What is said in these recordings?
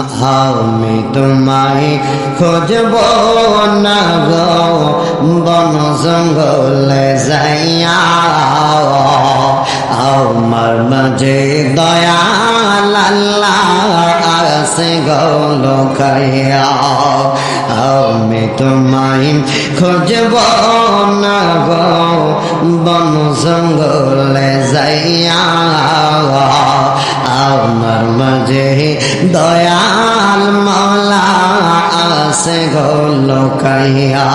আমি তোমায় খুঁজব না গো, বন জঙ্গলে যাইয়া। আমার মাঝে দয়াল আল্লাহ গল খাইয়া আমি তোমায় খুঁজব না গো, বন জঙ্গলে যাইয়া। আমার মাঝে দয়াল মালা আছে গল কাইয়া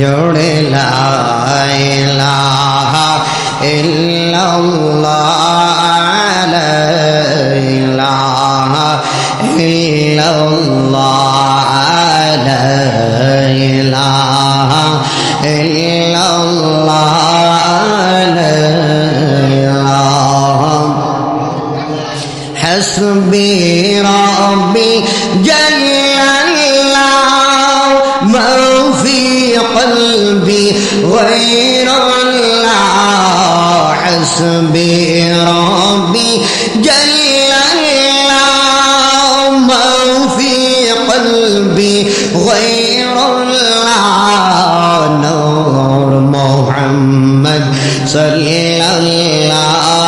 জোড়ে লাইলা ইল্লাল্লাহ ইল্লাল্লাহ। حسبي ربي جل الله ما في قلبي غير الله حسبي ربي جل الله في قلبي غير الله نور محمد صلى الله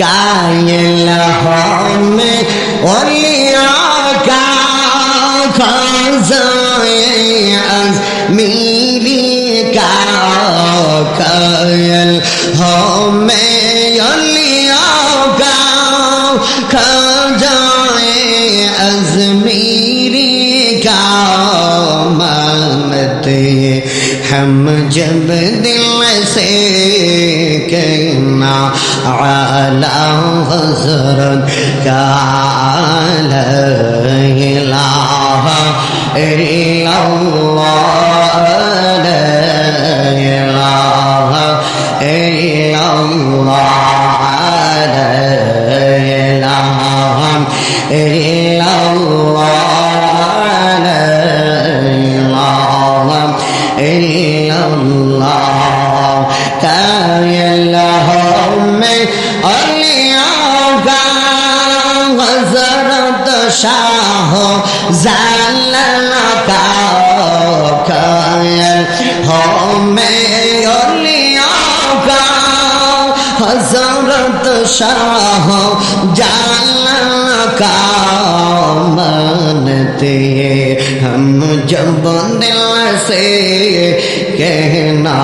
कायल हमें ओलिया का खजाए मेरी का कायल हमें ओलिया का खजाए अजमीरी का मानते हम जब दिल से कहना आला हजरत का ला कायलहुम अलियागा हजरत शाह जालना का कायल हम अलियागा हजरत शाह जालना का मानते हम ہم جب دل سے کہنا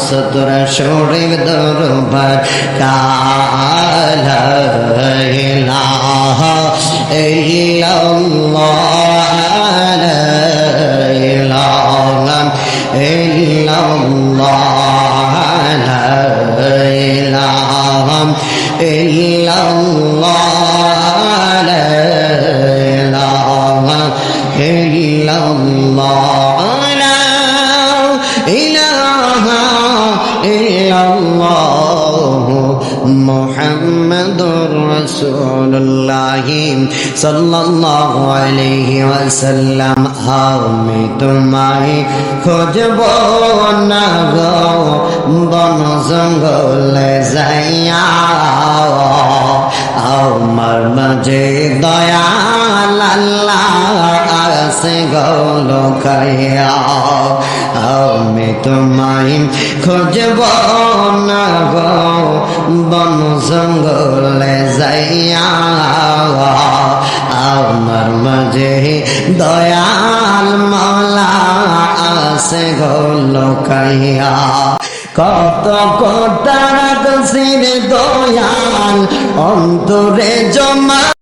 ستر شور دربار کالا الہ الا اللہ إلا الله لا إله إلا illallah la ilaha illallah মুহাম্মাদুর রাসূলুল্লাহ সাল্লাল্লাহু আলাইহি ওয়াসাল্লাম। আমি তোমায় খোঁজব না গো, বন জঙ্গলে যাইয়া। আমার মাঝে দয়াল আল্লাহ। আছে গল আমি তোমায় খুঁজব না গো বন জঙ্গলে যাইয়া আমার মাঝে দয়াল মালা আছে গল খাইয়া কত কটার দোষের দয়াল অন্তরে জমা